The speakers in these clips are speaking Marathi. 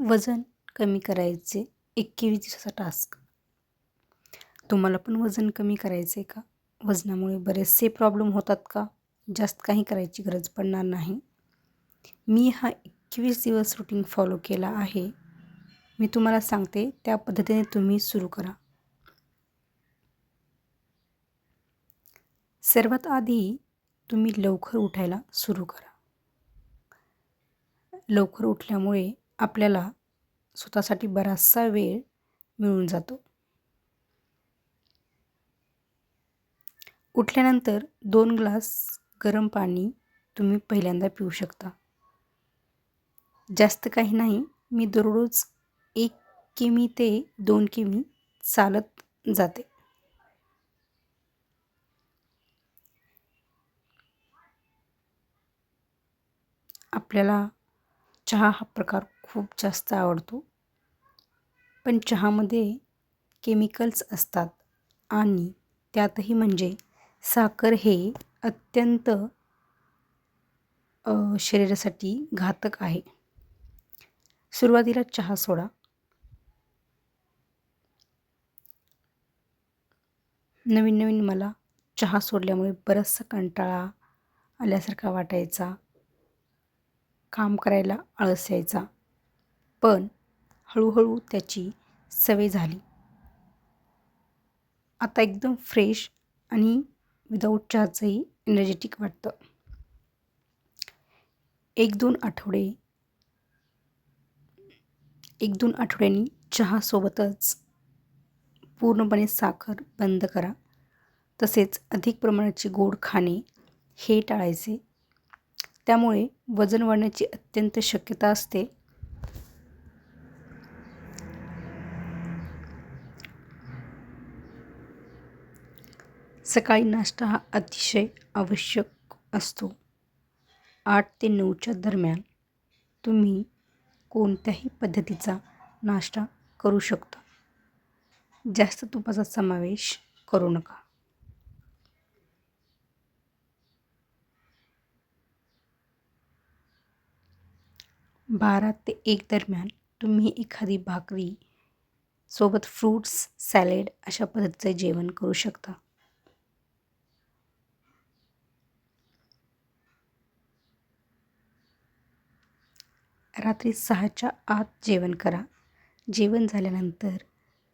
वजन कमी करायचे एकवीस दिवसाचा टास्क. तुम्हाला पण वजन कमी करायचं आहे का? वजनामुळे बरेचसे प्रॉब्लेम होतात का? जास्त काही करायची गरज पडणार नाही. मी हा एकवीस दिवस रुटीन फॉलो केला आहे. मी तुम्हाला सांगते त्या पद्धतीने तुम्ही सुरू करा. सर्वात आधी तुम्ही लवकर उठायला सुरू करा. लवकर उठल्यामुळे आपल्याला स्वतःसाठी बराचसा वेळ मिळून जातो. उठल्यानंतर दोन ग्लास गरम पाणी तुम्ही पहिल्यांदा पिऊ शकता. जास्त काही नाही मी दररोज एक किमी ते दोन किमी चालत जाते. आपल्याला चहा हा प्रकार खूप जास्त आवडतो. पण चहामध्ये केमिकल्स असतात आणि त्यातही म्हणजे साखर हे अत्यंत शरीरासाठी घातक आहे. सुरुवातीला चहा सोडा. नवीन नवीन मला चहा सोडल्यामुळे बराचसा कंटाळा आल्यासारखा वाटायचा. काम करायला आळस यायचा पण हळूहळू त्याची सवय झाली. आता एकदम फ्रेश आणि विदाऊट चहाचंही एनर्जेटिक वाटतं. एक दोन आठवडे एक दोन आठवड्यांनी चहासोबतच पूर्णपणे साखर बंद करा. तसेच अधिक प्रमाणाची गोड खाणे हे टाळायचे. त्यामुळे वजन वाढण्याची अत्यंत शक्यता असते. सकाळी नाश्ता हा अतिशय आवश्यक असतो. आठ ते नऊच्या दरम्यान तुम्ही कोणत्याही पद्धतीचा नाश्ता करू शकता. जास्त तुपाचा समावेश करू नका. बारा ते एक दरम्यान तुम्ही एखादी भाकरी सोबत फ्रूट्स सॅलेड अशा पद्धतीचं जेवण करू शकता. रात्री सहाच्या आत जेवण करा. जेवण झाल्यानंतर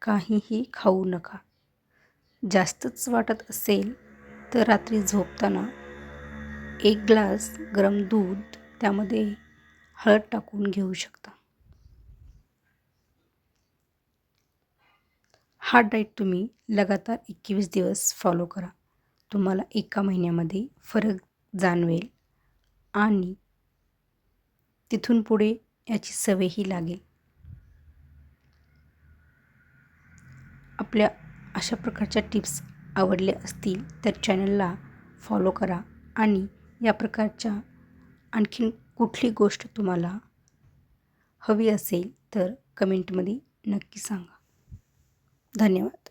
काहीही खाऊ नका. जास्तच वाटत असेल तर रात्री झोपताना एक ग्लास गरम दूध त्यामध्ये हळद टाकून घेऊ शकता. हा डाईट तुम्ही लगातार एकवीस दिवस फॉलो करा. तुम्हाला एका महिन्यामध्ये फरक जाणवेल आणि तिथून पुढे याची सवयही लागेल. आपल्या अशा प्रकारच्या टिप्स आवडल्या असतील तर चॅनलला फॉलो करा आणि या प्रकारच्या आणखीन कुठली गोष्ट तुम्हाला हवी असेल तर कमेंटमध्ये नक्की सांगा. धन्यवाद.